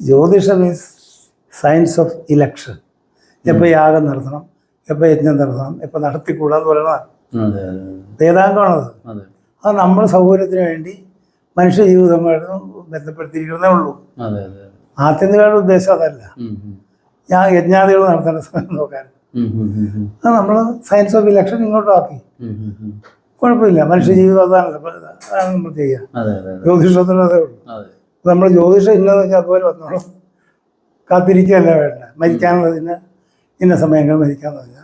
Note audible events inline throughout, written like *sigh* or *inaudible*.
ജ്യോതിഷം means science of election എപ്പോൾ യാഗം നടത്തണം എപ്പോൾ യജ്ഞം നടത്തണം എപ്പോൾ നടത്തിക്കൂടാന്ന് പറയുന്നതാണ് അതെ അതെ വേദാംഗമാണത് അതെ. നമ്മുടെ സൗകര്യത്തിന് വേണ്ടി മനുഷ്യ ജീവിതമായിട്ട് ബന്ധപ്പെടുത്തിയിരിക്കുന്നേ ഉള്ളൂ. ആത്യന്തികമായിട്ട് ഉദ്ദേശം അതല്ല. ഞാൻ യജ്ഞാദികൾ നടത്തേണ്ട സമയം നോക്കാൻ. അത് നമ്മൾ സയൻസ് ഓഫ് ഇലക്ഷൻ ഇങ്ങോട്ട് ആക്കി. ഉം, ഉം, ഉം. കുഴപ്പമില്ല. മനുഷ്യ ജീവിതം അതാണല്ലോ അതാണ് നമ്മൾ ചെയ്യുക. അതെ ഉള്ളൂ. നമ്മൾ ജ്യോതിഷം ഇന്നതെന്ന് വെച്ചാൽ അതുപോലെ വന്നോളും. കാത്തിരിക്കുകയല്ല വേണ്ട മരിക്കാനുള്ളതിന് ഇന്ന സമയങ്ങൾ മരിക്കാന്ന് പറഞ്ഞാൽ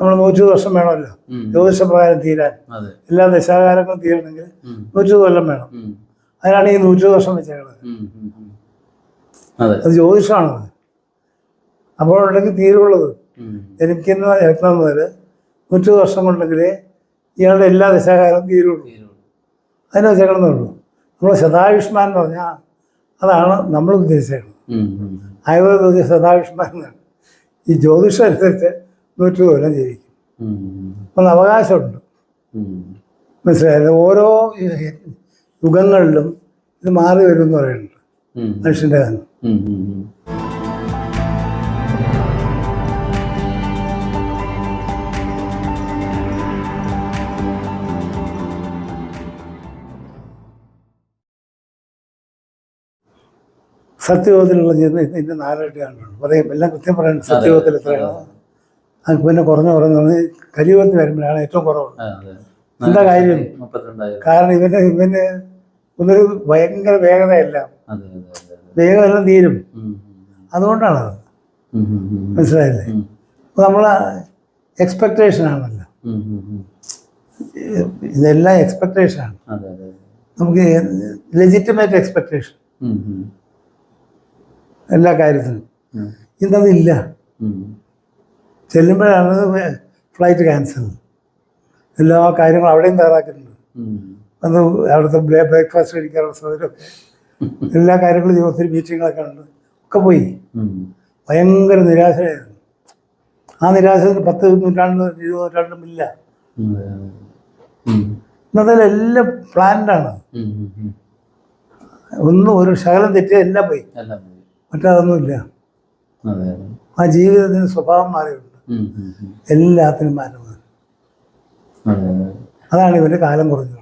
നമ്മൾ നൂറ്റു വർഷം വേണമല്ലോ. ജ്യോതിഷപ്രകാരം തീരാൻ. എല്ലാ ദശാകാലങ്ങളും തീരണമെങ്കിൽ നൂറ്റു കൊല്ലം വേണം. അതിനാണ് ഈ നൂറ്റു വർഷം വെച്ചേക്കുന്നത്. അതെ. ജ്യോതിഷമാണത്. അപ്പോഴുണ്ടെങ്കിൽ തീരുള്ളത്. ജനിക്കുന്ന രത്നം മുതൽ നൂറ്റു വർഷം കൊണ്ടെങ്കിലേ ഇയാളുടെ എല്ലാ ദശാകാലവും തീരുള്ളൂ അതിനെ അതിന് വെച്ചേക്കണമെന്നേ ഉള്ളൂ. നമ്മൾ ശതായുഷ്മാൻ എന്ന് പറഞ്ഞാൽ അതാണ് നമ്മൾ ഉദ്ദേശിച്ചത്. ആയുർവേദ ശതായുഷ്മാൻ ഈ ജ്യോതിഷം അനുസരിച്ച് നൂറ്റി കൊല്ലം ജീവിക്കും. ഒന്ന് അവകാശമുണ്ട്. മനസ്സിലായത് ഓരോ യുഗങ്ങളിലും ഇത് മാറി വരും എന്ന് പറയുന്നുണ്ട് മനുഷ്യന്റെ കാലം. സത്യയോഗത്തിലുള്ള ഇതിന്റെ നാലായിട്ട് കാണുന്നുണ്ട്. പറയും എല്ലാം കൃത്യം പറയാൻ സത്യയോഗത്തിൽ എത്രയാണ്? അത് പിന്നെ കുറഞ്ഞ കുറഞ്ഞു പറഞ്ഞ് കലിയുഗത്തിൽ വരുമ്പോഴാണ് ഏറ്റവും കുറവ്. അതെ. എന്താ കാര്യം? കാരണം ഇവന്റെ ഇവന് ഒന്നൊരു ഭയങ്കര വേഗതയല്ല. അതെ അതെ അതെ അതെ. വേഗമെല്ലാം തീരും. അതുകൊണ്ടാണ് ഉം. മനസ്സിലായില്ലേ? നമ്മൾ എക്സ്പെക്റ്റേഷൻ ആണല്ലോ. ഇതെല്ലാം എക്സ്പെക്റ്റേഷൻ ആണ്. അതെ അതെ. നമുക്ക് ലെജിറ്റിമേറ്റ് എക്സ്പെക്റ്റേഷൻ എല്ലാ കാര്യത്തിനും. ഇന്നതില്ല. ചെല്ലുമ്പോഴാണ് ഫ്ലൈറ്റ് ക്യാൻസൽ. എല്ലാ കാര്യങ്ങളും അവിടെയും തയ്യാറാക്കിയിട്ടുണ്ട്. അന്ന് അവിടുത്തെ ബ്രേക്ക്ഫാസ്റ്റ് കഴിക്കാനുള്ള സൗകര്യമൊക്കെ എല്ലാ കാര്യങ്ങളും. ഒത്തിരി മീറ്റിങ്ങുകളൊക്കെ ഉണ്ട്. ഒക്കെ പോയി. ഭയങ്കര നിരാശയായിരുന്നു. ആ നിരാശ പത്ത് നൂറ്റാണ്ട് ഇരുപത് നൂറ്റാണ്ടും ഇല്ല. ഇന്നത്തെ എല്ലാം പ്ലാൻഡാണ്. ഒന്നും ഒരു ശകലം തെറ്റിയ എല്ലാം പോയി. എല്ലാം പോയി. മറ്റതൊന്നുമില്ല ആ ജീവിതത്തിന് സ്വഭാവം മാറിയിട്ടുണ്ട്. എല്ലാത്തിനും മാറ്റം അതാണ് ഇവന്റെ കാലം കുറഞ്ഞത്.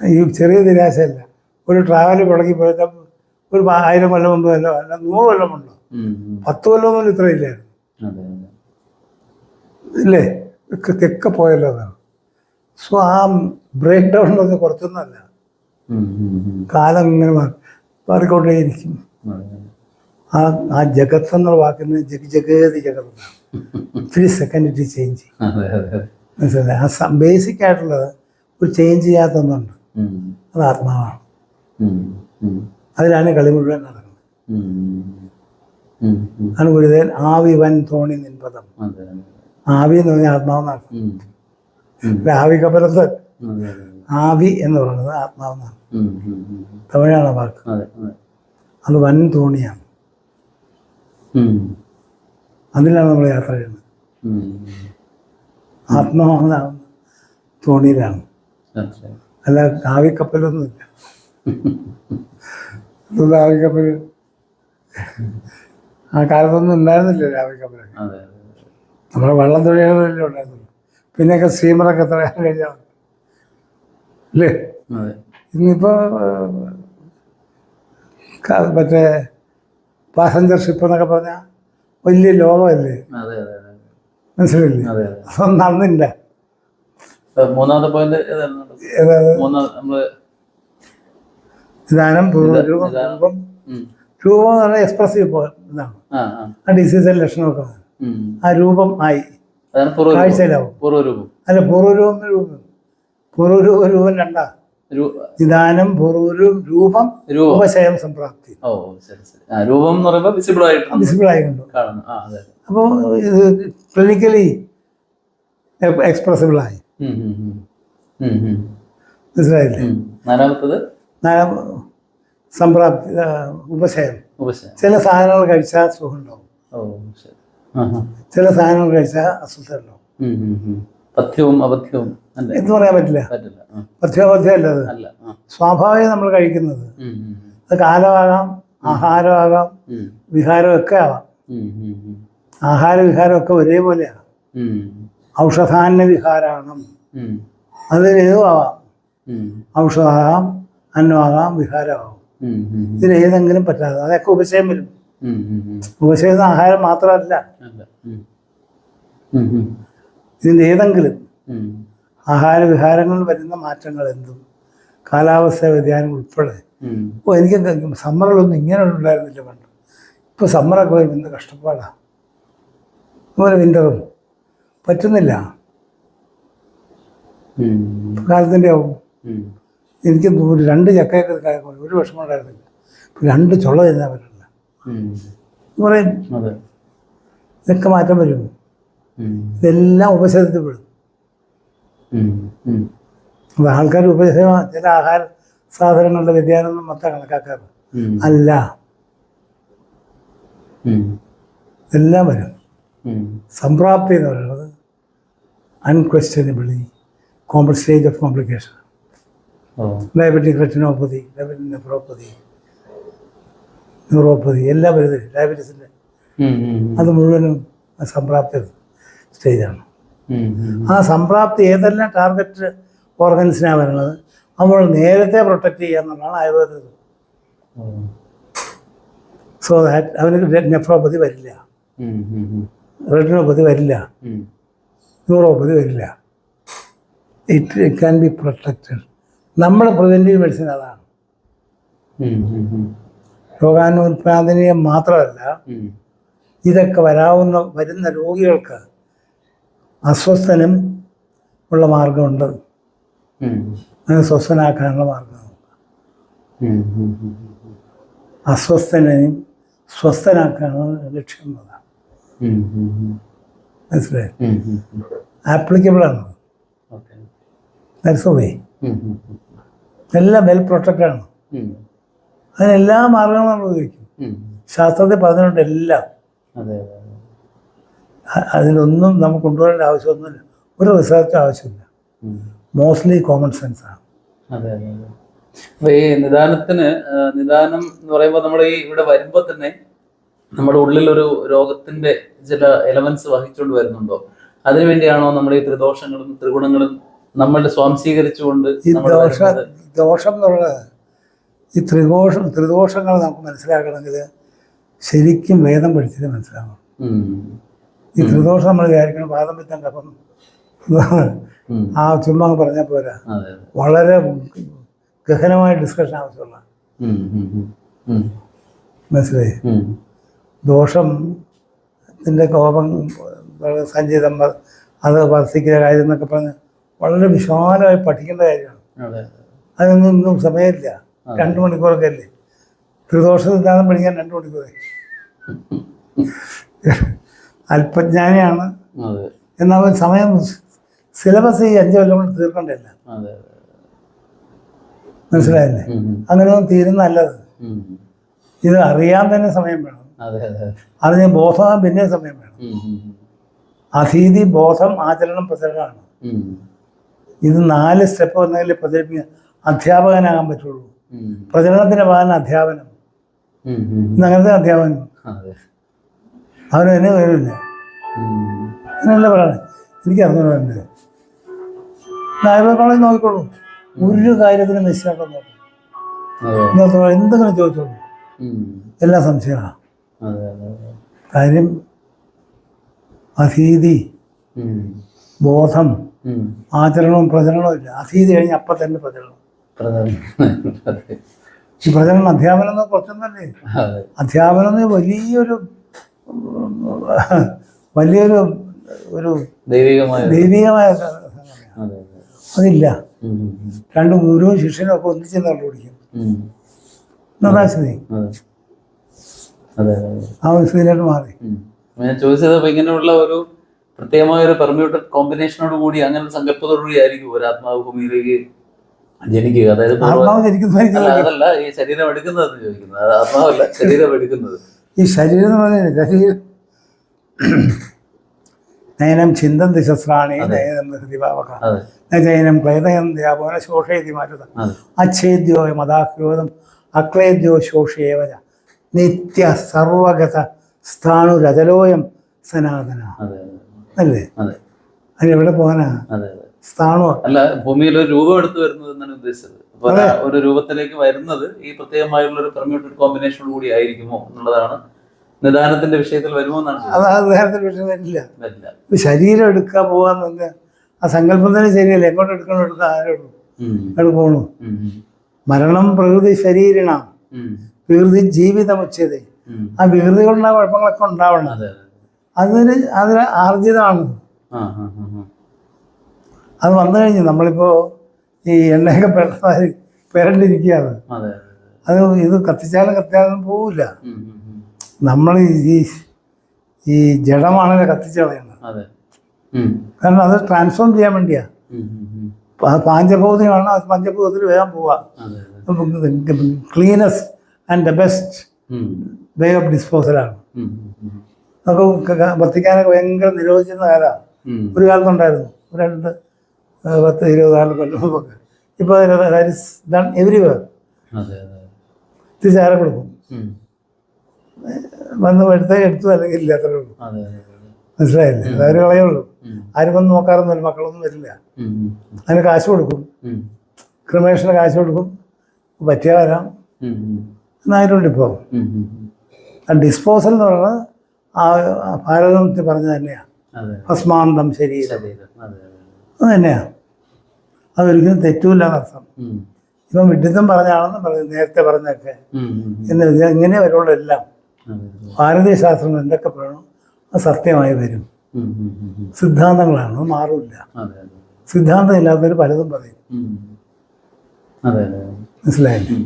ഈ ചെറിയ നിരാശയല്ല. ഒരു ട്രാവൽ തുടങ്ങി ഒരു ആയിരം കൊല്ലം മുമ്പ് അല്ല അല്ല നൂറ് കൊല്ലം മുണ്ടോ ഉം, ഉം. പത്ത് കൊല്ലം മുതൽ ഇത്രയില്ലായിരുന്നു അതെ അതെ. ഇല്ലേ? തെക്കെ പോയല്ലോ അതാണ് സോ ആ ബ്രേക്ക് ഡൗൺ എന്ന് പറഞ്ഞാൽ കുറച്ചൊന്നുമല്ല. കാലം ഇങ്ങനെ മാറി. അതെ. ആ ആ ജഗത്ത് എന്നുള്ള വാക്കിന് ജഗ് ജഗതി ജഗത് ത്രീ സെക്കൻഡ് ഇറ്റ് ചേഞ്ച്. മനസ്സിലായി ആ ബേസിക് ആയിട്ടുള്ളത് ഒരു ചേഞ്ച് ചെയ്യാത്ത ഒന്നുണ്ട് അത് ആത്മാവാണ്. അതിലാണ് കളി മുഴുവൻ നടക്കുന്നത്. ആണ് ഗുരുദേവൻ ആവി വൻ തോണി നിൻപദം. ആവി എന്ന് പറഞ്ഞാൽ ആത്മാവ് ഉം, ഉം. ആവി കപലത്ത് ആവി എന്ന് പറയുന്നത് ആത്മാവെന്നാണ്. തമിഴാണ് വാക്ക്. അതെ അതെ. അത് വൻ തോണിയാണ്. അതിലാണ് നമ്മൾ യാത്ര ചെയ്യുന്നത്. ആത്മാവെന്നാണ് തോണിയിലാണ്. അല്ല ആവിക്കപ്പലൊന്നുമില്ല. അതൊന്നും ആവിക്കപ്പൽ ആ കാലത്തൊന്നും ഉണ്ടായിരുന്നില്ല ആവിക്കപ്പലൊക്കെ. അതെ അതെ അതെ. നമ്മുടെ വള്ളം തൊഴിലാളികളല്ലേ ഉണ്ടായിരുന്നുള്ളൂ. പിന്നെയൊക്കെ സ്റ്റീമറൊക്കെ എത്ര കഴിഞ്ഞാൽ അല്ലേ? അതെ. ഇന്നിപ്പോൾ മറ്റേ പാസഞ്ചർ ഷിപ്പ് എന്നൊക്കെ പറഞ്ഞാൽ വലിയ ലോകമല്ലേ? മനസ്സിലായില്ലേ? അതൊന്നും അന്നില്ല മൂന്നാമത്തെ പോയിന്റ് രൂപം. രൂപം. രൂപം എന്ന് പറഞ്ഞാൽ എക്സ്പ്രസീവ് ഇതാണ്. ആ ഡിസീസിന്റെ ലക്ഷണമൊക്കെ. ആ രൂപം ആയി. കാഴ്ചയിലാവും. അല്ല പൂർവരൂപം രൂപം. രണ്ടാ. നിദാനം രൂപം ഉപശയം സംപ്രാപ്തി. ഓ ശരി ശരി. രൂപം എന്ന് പറയുമ്പോൾ വിസിബിൾ ആയിട്ട് വിസിബിൾ ആയിട്ടുണ്ട്. അപ്പോൾ ഇത് ക്ലിനിക്കലി എക്സ്പ്രസിബിൾ ആയി. മനസ്സിലായില്ലേ. നാലാമത്തത്? സംപ്രാപ്തി ഉപശയം. ചില സാധനങ്ങൾ കഴിച്ചാൽ സുഖം ഉണ്ടാവും. ചില സാധനങ്ങൾ കഴിച്ചാൽ അസ്വസ്ഥ ഉണ്ടാവും. പഥ്യവും അപഥ്യവും എന്ന് പറയാൻ പറ്റില്ല ആ. അത് സ്വാഭാവികം നമ്മൾ കഴിക്കുന്നത്. അത് കാലമാകാം ആഹാരമാകാം. വിഹാരമൊക്കെ ആവാം. ആഹാര വിഹാരമൊക്കെ ഒരേപോലെയാണ്. ഔഷധാന്യ വിഹാരാണ് ഉം. അത് ഏതും ആവാം ഉം. ഔഷധമാകാം അന്നമാകാം വിഹാരമാകാം. ഏതെങ്കിലും പറ്റാതെ അതൊക്കെ ഉപശയം വരും. ഉപശയം ആഹാരം മാത്രമല്ല. ഇതിന്റെ ഏതെങ്കിലും ഉം. ആഹാര വിഹാരങ്ങളിൽ വരുന്ന മാറ്റങ്ങൾ എന്തും? കാലാവസ്ഥ വ്യതിയാനം ഉൾപ്പെടെ. ഓ എനിക്ക് സമ്മറുകളൊന്നും ഇങ്ങനെ ഉണ്ടായിരുന്നില്ല പണ്ട്. ഇപ്പോൾ സമ്മറൊക്കെ വരും എന്ത് കഷ്ടപ്പാടാണ് അതുപോലെ വിന്ററും. പറ്റുന്നില്ല. കാലത്തിന്റെ ആവും. എനിക്ക് ഒരു രണ്ട് ചക്കയൊക്കെ കഴിക്കുമ്പോൾ ഒരു വിഷമം ഉണ്ടായിരുന്നില്ല. രണ്ട് ചുള തിന്നാൻ പറ്റില്ല. പറയും ഇതൊക്കെ മാറ്റം വരും. ഇതെല്ലാം ഉപശമനത്തിൽ പെടും അപ്പോൾ ആൾക്കാർ ഉപദേശം ചില ആഹാര സാധനങ്ങളുടെ വ്യതിയാനം മൊത്തം കണക്കാക്കാറ്. അല്ല. എല്ലാം വരും. സംപ്രാപ്തി എന്ന് പറയുന്നത് unquestionably കോംപ്ലി stage of complication diabetic retinopathy diabetic nephropathy neuropathy എല്ലാം വരുന്നത് ഡയബറ്റീസിന്റെ. അത് മുഴുവനും സംപ്രാപ്തി സ്റ്റേജാണ്. ആ സംപ്രാപ്തി ഏതെല്ലാം ടാർഗറ്റ് ഓർഗൻസിനാണ് വരുന്നത്? നമ്മൾ നേരത്തെ പ്രൊട്ടക്റ്റ് ചെയ്യുക എന്നുള്ളതാണ് ആയുർവേദം സോ ദാറ്റ് അവന് നെഫ്രോപ്പതി വരില്ല. റെറ്റിനോപ്പതി വരില്ല. ന്യൂറോപ്പതി വരില്ല. ഇറ്റ് ക്യാൻ ബി പ്രൊട്ടക്റ്റഡ് നമ്മൾ പ്രിവെന്റീവ് മെഡിസിൻ അതാണ്. രോഗാനുൽപാദനീയം മാത്രമല്ല ഇതൊക്കെ വരാവുന്ന വരുന്ന രോഗികൾക്ക് അസ്വസ്ഥനും ഉള്ള മാർഗമുണ്ട് സ്വസ്ഥനാക്കാനുള്ള മാർഗം. അസ്വസ്ഥനെയും സ്വസ്ഥനാക്കാനുള്ള ലക്ഷ്യം അതാണ്. മനസ്സിലായി? ഓക്കെ. That's way. എല്ലാം വെൽ പ്രൊട്ടക്റ്റഡ് ആണ്. അതിനെല്ലാ മാർഗങ്ങളും നമ്മൾ ഉപയോഗിക്കും. ശാസ്ത്രത്തെ ശാസ്ത്രത്തിൽ പറഞ്ഞിട്ടുണ്ട് എല്ലാം. അതിലൊന്നും നമുക്ക് കൊണ്ടുവരേണ്ട ആവശ്യമൊന്നുമില്ല. ഒരു റിസർച്ച് ആവശ്യമില്ല. മോസ്റ്റ്ലി കോമൺ സെൻസ് ആണ്. അതെ അതെ അതെ. അപ്പൊ ഈ നിദാനത്തിന് നിദാനം എന്ന് പറയുമ്പോൾ നമ്മൾ ഈ ഇവിടെ വരുമ്പോ തന്നെ നമ്മുടെ ഉള്ളിൽ ഒരു രോഗത്തിന്റെ ചില എലമെന്റ്സ് വഹിച്ചുകൊണ്ട് വരുന്നുണ്ടോ? അതിനുവേണ്ടിയാണോ നമ്മൾ ഈ ത്രിദോഷങ്ങളും ത്രിഗുണങ്ങളും നമ്മളുടെ സ്വാംശീകരിച്ചുകൊണ്ട് ഈ ദോഷ ദോഷം എന്നുള്ളത് ഈ ത്രികോഷം ത്രിദോഷങ്ങൾ നമുക്ക് മനസ്സിലാക്കണമെങ്കിൽ ശരിക്കും വേദം പഠിച്ചിട്ട് മനസ്സിലാക്കണം ഉം. ഈ ത്രിദോഷം നമ്മൾ വിചാരിക്കണം പാദം പിത്തം കഫം ആ ചുമ്മാ പറഞ്ഞ പറഞ്ഞാൽ പോരാ വളരെ ഗഹനമായ ഡിസ്കഷൻ ആവശ്യമുള്ള. മനസ്സിലായി. ദോഷം നിന്റെ കോപം സഞ്ചിതം അത് വർദ്ധിക്കുന്ന കാര്യം എന്നൊക്കെ പറഞ്ഞ് വളരെ വിശാലമായി പഠിക്കേണ്ട കാര്യമാണ്. അതൊന്നും അതിനൊന്നും ഒന്നും സമയമില്ല. രണ്ട് മണിക്കൂറൊക്കെ അല്ലേ ത്രിദോഷ സിദ്ധാന്തം പഠിക്കാൻ രണ്ട് മണിക്കൂറായി *laughs* അല്പജ്ഞാനിയാണ് എന്നാൽ സമയം സിലബസ് ഈ അഞ്ച് കൊല്ലം കൊണ്ട് തീർക്കണ്ടല്ല മനസ്സിലായില്ലേ. അങ്ങനെയൊന്നും തീരുന്ന ഇത് അറിയാൻ തന്നെ സമയം വേണം. അറിഞ്ഞ് ബോധമാകാൻ പിന്നെ സമയം വേണം. അതീതി. അധീതി ബോധം ആചരണം പ്രചരണമാണ്. ഇത് നാല് സ്റ്റെപ്പ് വന്നെങ്കിൽ പ്രചരിപ്പിക്കാൻ അധ്യാപകനാകാൻ പറ്റുള്ളൂ. പ്രചരണത്തിന്റെ ഭാഗം അധ്യാപനം. അങ്ങനത്തെ അധ്യാപനം അവന് തന്നെ വരില്ല. അങ്ങനെയല്ല പറയണേ എനിക്ക് അങ്ങനെ തന്നെ കോളേജ് നോക്കിക്കോളൂ. ഒരു കാര്യത്തിനും നിശ്ചയാക്കാൻ നോക്കും അതെ. ഇന്നത്തെ എന്തെങ്കിലും ചോദിച്ചോളൂ. എല്ലാ സംശയമാണ്. കാര്യം അധീതി ബോധം ആചരണവും പ്രചരണവും ഇല്ല. അധീതി കഴിഞ്ഞ് അപ്പം തന്നെ പ്രചരണം. ഈ പ്രചരണം അധ്യാപനം എന്ന് കുറച്ചൊന്നല്ലേ? അധ്യാപനം എന്ന് വലിയൊരു വലിയൊരു ഒരു ദൈവികമായ ദൈവികമായ അതില്ല. രണ്ട് ഗുരുവും ശിഷ്യനും ഒക്കെ ഒന്നിച്ച് അതെ. അതെ ആ ഒരു സ്ഥിതിയിലോട്ട് മാറി. ഞാൻ ചോദിച്ചത് ഇങ്ങനെയുള്ള ഒരു പ്രത്യേകമായ ഒരു പെർമ്യൂട്ടഡ് കോമ്പിനേഷനോട് കൂടി അങ്ങനെ സങ്കല്പത്തോടു കൂടി ആയിരിക്കും ഒരു ആത്മാവ് ഭൂമിയിലേക്ക് ജനിക്കുക. അതായത് അതല്ല ഈ ശരീരം എടുക്കുന്നത് ചോദിക്കുന്നത്. ആത്മാവല്ല ശരീരം എടുക്കുന്നത്. ഈ ശരീരം എന്ന് പറഞ്ഞാൽ ശരീരം നയനം ചിന്തം ദിശസ്രാണി നയനം ഹൃദിഭാവക അതെ. നയനം പ്രേതയം ദ്യാപോന ശോഷയതി മാറ്റുക അതെ. അച്ഛേദ്യോ മതാഹ്യോദം അക്ലേദ്യോ ശോഷേവര നിത്യ സർവഗത സ്ഥാണു രജലോയം സനാതന. അല്ലേ? അതെ. അതിനെവിടെ പോകാനാ? സ്ഥാണു. അല്ല ഭൂമിയിൽ ഒരു രൂപം എടുത്തു വരുന്നത് എന്നാണ് ഉദ്ദേശിച്ചത്. ഒരു- രൂപത്തിലേക്ക് വരുന്നത് ഈ പ്രത്യേകമായുള്ള ഒരു പെർമ്യൂട്ടഡ് കോമ്പിനേഷനോട് കൂടി ആയിരിക്കുമോ എന്നുള്ളതാണ്. നിദാനത്തിന്റെ വിഷയത്തിൽ വരുമോ എന്നാണ് അത് അദ്ദേഹത്തിന് വിഷയം വരില്ല. ശരീരം എടുക്കാൻ പോകാന്ന് പറഞ്ഞാൽ ആ സങ്കല്പം തന്നെ ശരിയല്ല. എങ്ങോട്ട് എടുക്കണോ എടുക്കുക ആരോടും. അങ്ങോട്ട് പോകണു. ഉം. മരണം പ്രകൃതി ശരീരണ. വികൃതി ജീവിതം ഉച്ചത്. ആ വികൃതി കൊണ്ടുള്ള കുഴപ്പങ്ങളൊക്കെ ഉണ്ടാവണം. അതെ അതെ. അതിന് അതിന് ആർജിതമാണ്. അത് വന്നു കഴിഞ്ഞു. നമ്മളിപ്പോൾ ഈ എണ്ണയൊക്കെ പെട്ടെന്ന് പെരണ്ടിരിക്കുകയാണ്. അതെ ഇത് കത്തിച്ചാലും കത്തിച്ചാലും പോവില്ല. നമ്മൾ ഈ ഈ ജഡമാണല്ലോ കത്തിച്ചളയുന്നത്. കാരണം അത് ട്രാൻസ്ഫോം ചെയ്യാൻ വേണ്ടിയാ. പാഞ്ചഭൂതിയാണ് അത് പഞ്ചഭൂതത്തിൽ വേഗം പോവാം. Cleanness and the best way of ഡിസ്പോസലാണ്. നമുക്ക് വർത്തിക്കാനൊക്കെ ഭയങ്കര നിരോധിച്ചിരുന്ന കാലമാണ് ഒരു കാലത്തുണ്ടായിരുന്നു. രണ്ട് പത്ത് ഇരുപത് നാല് കൊല്ലം മുമ്പൊക്കെ. ഇപ്പോൾ ഡൺ എവരി വേർ തിരിച്ചാരെ കൊടുക്കും. വന്ന് എടുത്ത എടുത്തു അല്ലെങ്കിൽ ഇല്ല അത്രേ ഉള്ളൂ. മനസ്സിലായില്ലേ? അവർ കളയുള്ളൂ. ആരും വന്ന് നോക്കാറൊന്നുമില്ല മക്കളൊന്നും വരില്ല. അതിന് കാശ് കൊടുക്കും. ക്രിമേഷന് കാശ് കൊടുക്കും. പറ്റിയ വരാം. എന്നായിട്ടുണ്ട് ഇപ്പോൾ ഡിസ്പോസൽ എന്ന് പറയുന്നത് ആ ഭാരതത്തിൽ പറഞ്ഞ തന്നെയാണ് ഭസ്മാന്തം ശരീരം. അതെ തന്നെയാണ് അതൊരിക്കലും തെറ്റൂല അർത്ഥം. ഇപ്പം വിഡിത്തം പറഞ്ഞാണെന്ന് പറഞ്ഞു നേരത്തെ പറഞ്ഞൊക്കെ. എന്ന് ഇങ്ങനെ വരുള്ളൂ എല്ലാം. ഭാരതീയ ശാസ്ത്രം എന്തൊക്കെ പറയണം അത് സത്യമായി വരും. സിദ്ധാന്തങ്ങളാണ് അത് മാറില്ല. സിദ്ധാന്തം ഇല്ലാത്തവർ പലതും പറയും. മനസ്സിലായില്ലേ.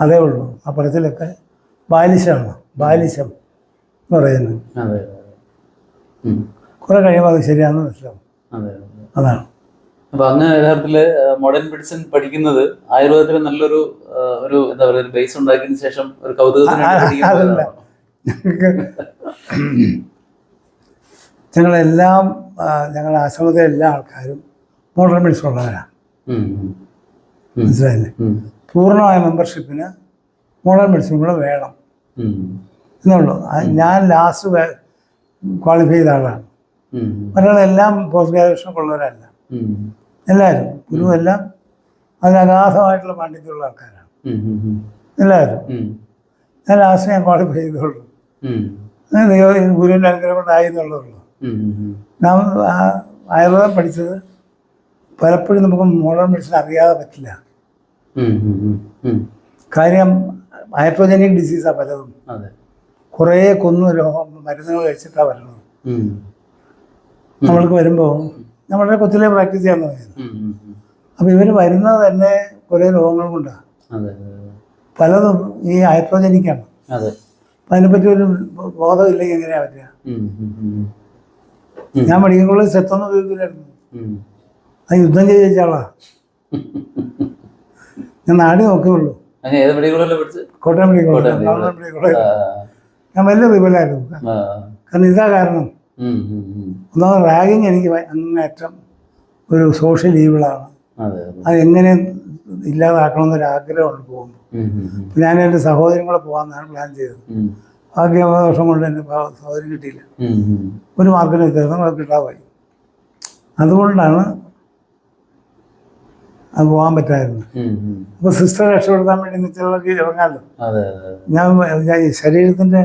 അതേ ഉള്ളൂ. ആ പറച്ചിലൊക്കെ ബാലിശമാണ് ബാലിശം എന്ന് പറയുന്നത്. കുറെ കഴിയുമ്പോൾ അത് ശരിയാണെന്ന് മനസ്സിലാവും. അതാണ്. അപ്പൊ അങ്ങ് യഥാർത്ഥത്തിൽ മോഡേൺ മെഡിസിൻ പഠിക്കുന്നത് ആയുർവേദത്തിന് നല്ലൊരു ഒരു എന്താ പറയുക ബേസ് ഉണ്ടാക്കിയതിനു ശേഷം ഒരു കൗതുകത്തിന് ഞങ്ങൾക്ക് ഞങ്ങളെല്ലാം ഞങ്ങളുടെ ആശ്രമത്തിലെ എല്ലാ ആൾക്കാരും മോഡേൺ മെഡിസിൻ ഉള്ളവരാണ്. മനസ്സിലായില്ലേ? പൂർണമായ മെമ്പർഷിപ്പിന് മോഡേൺ മെഡിസിൻ കൂടെ വേണം. എന്നുള്ളൂ. ഞാൻ ലാസ്റ്റ് ക്വാളിഫൈ ചെയ്ത ആളാണ്. ഉം. മറ്റുള്ളതെല്ലാം പോസ്റ്റ് ഗ്രാജുവേഷൻ ഉള്ളവരല്ല. എല്ലാവരും ഗുരു എല്ലാം അതിന് അഗാധമായിട്ടുള്ള പാണ്ഡിത്യമുള്ള ആൾക്കാരാണ്. എല്ലാവരും. ഞാൻ ലാസ്റ്റ് ഞാൻ ക്വാളിഫൈ ചെയ്തുള്ളൂ ഗുരുവിന്റെ അനുഗ്രഹം കൊണ്ടായി എന്നുള്ളതുള്ളൂ. നാം ആയുർവേദം പഠിച്ചത് പലപ്പോഴും നമുക്ക് മോഡേൺ മെഡിസിൻ അറിയാതെ പറ്റില്ല. കാര്യം ഹൈഡ്രോജനിക് ഡിസീസാണ് പലതും കുറേ കൊന്നു രോഗം മരുന്നുകൾ കഴിച്ചിട്ടാണ് വരുന്നത്. നമ്മൾക്ക് വരുമ്പോൾ നമ്മളെ കൊച്ചിലെ പ്രാക്ടീസ് ചെയ്യാന്ന് പറയുന്നത്. അപ്പൊ ഇവർ വരുന്നത് തന്നെ കുറേ രോഗങ്ങൾ കൊണ്ടാണ് പലതും ഈ ഹൈഡ്രോജനിക്കാണ് അപ്പം അതിനെപ്പറ്റി ഒരു ബോധമില്ലെങ്കിൽ എങ്ങനെയാ പറ്റുക. ഞാൻ മെഡിക്കൽ കോളേജ് സെത്തൊന്നും ഉപയോഗിക്കില്ലായിരുന്നു. അത് യുദ്ധം ചെയ്ത് ജയിച്ചാളാ ഞാൻ നാടി പഠിച്ചത് കോട്ടയം മെഡിക്കൽ കോളേജ്. ഞാൻ വലിയ വിപലായിരുന്നു കാരണം ഇതാ കാരണം. ഒന്നാമത് റാഗിങ് എനിക്ക് അങ്ങേറ്റം ഒരു സോഷ്യൽ ഈവിളാണ് അതെ എങ്ങനെ ഇല്ലാതാക്കണമെന്നൊരു ആഗ്രഹമുണ്ട് പോകുമ്പോൾ. ഞാൻ എന്റെ സഹോദരൻ കൂടെ പോകാമെന്നാണ് പ്ലാൻ ചെയ്തത്. വർഷം കൊണ്ട് എന്റെ സഹോദരി സഹോദരൻ കിട്ടിയില്ല. ഒരു മാർക്കിന് വ്യത്യാസം അത് കിട്ടാതായി അതുകൊണ്ടാണ് അത് പോകാൻ പറ്റായിരുന്നു. അപ്പോൾ സിസ്റ്റർ രക്ഷപ്പെടുത്താൻ വേണ്ടി നിത്യമുള്ളവർക്ക് ഇറങ്ങാമല്ലോ. ഞാൻ ശരീരത്തിന്റെ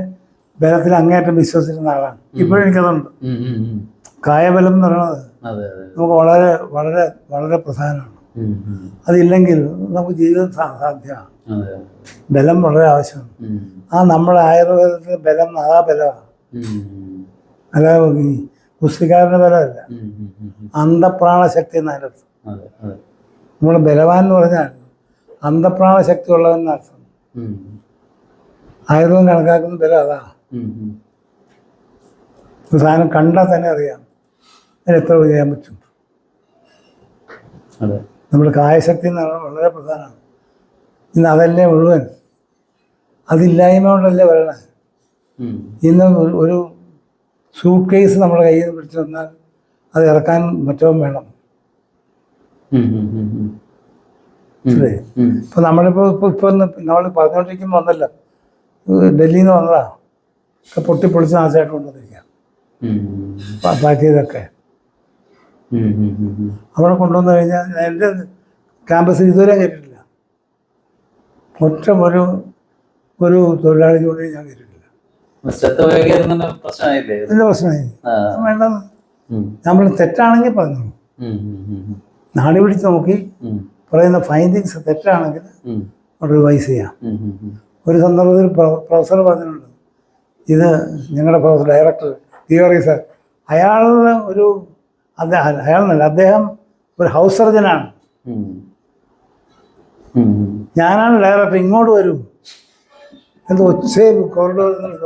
ബലത്തിൽ അങ്ങേയറ്റം വിശ്വസിക്കുന്ന ആളാണ്. ഇപ്പോഴും എനിക്കതുണ്ട്. കായബലം എന്ന് പറയുന്നത് നമുക്ക് വളരെ വളരെ വളരെ പ്രധാനമാണ്. അതില്ലെങ്കിൽ നമുക്ക് ജീവിതം സാധ്യമാണ്. ബലം വളരെ ആവശ്യമാണ്. ആ നമ്മുടെ ആയുർവേദത്തിലെ ബലം അതാ ബലമാണ്. ഉം. അല്ലാതെ പുസ്തികാരന്റെ ബലമല്ല. അന്ധപ്രാണശക്തി എന്നതിനർത്ഥം നമ്മൾ ബലവാൻ എന്ന് പറഞ്ഞാൽ അന്ധപ്രാണശക്തി ഉള്ളതെന്നർത്ഥം ആയുർവേദം കണക്കാക്കുന്ന ബലം അതാ. ഉം. ഉം. ഒരു സാധനം കണ്ടാൽ തന്നെ അറിയാം. അതിന് എത്ര ചെയ്യാൻ പറ്റും. അതെ. നമ്മുടെ കായശക്തി എന്ന് പറയുന്നത് വളരെ പ്രധാനമാണ്. ഇന്ന് അതല്ലേ മുഴുവൻ? അതില്ലായ്മ കൊണ്ടല്ലേ വരണേ? ഉം. ഇന്ന് ഒരു- സൂട്ട് കേസ് നമ്മുടെ കയ്യിൽ നിന്ന് പിടിച്ചു വന്നാൽ അത് ഇറക്കാൻ മറ്റവും വേണം? ഇപ്പൊ നമ്മളിപ്പോ ഇപ്പൊ ഇപ്പൊ നമ്മൾ പറഞ്ഞുകൊണ്ടിരിക്കുമ്പോൾ വന്നല്ലോ. ഡൽഹിയിൽ നിന്ന് വന്നതാ. ഒക്കെ പൊട്ടിപ്പൊളിച്ച് നാശമായിട്ട് കൊണ്ടുവന്നിരിക്കുകയാണ്. പറ്റിയതൊക്കെ. അവിടെ കൊണ്ടുവന്നു കഴിഞ്ഞാൽ എന്റെ ക്യാമ്പസിൽ ഇതുവരെ കയറ്റിട്ടില്ല ഒറ്റ ഒരു ഒരു തൊഴിലാളി ജോലി ഞാൻ ഇത്? ഇതിന്റെ പ്രശ്നമായി. ആ. വേണ്ടെന്ന് നമ്മൾ തെറ്റാണെങ്കിൽ പറഞ്ഞു. നാടി പിടിച്ച് നോക്കി പറയുന്ന ഫൈൻഡിങ്സ് തെറ്റാണെങ്കിൽ റിവൈസ് ചെയ്യാം. ഒരു സന്ദർഭത്തിൽ പ്രൊഫസർ പറഞ്ഞിട്ടുണ്ട്. ഇത് ഞങ്ങളുടെ ഡയറക്ടർ തിയോറി സാർ അയാൾ ഒരു അദ്ദേഹം അയാളെന്നല്ല അദ്ദേഹം ഒരു ഹൗസ് സർജനാണ്. ഞാനാണ് ഡയറക്ടർ ഇങ്ങോട്ട് വരും. എന്ന് ഒച്ചയിൽ കോറിഡോറിൽ നിന്ന്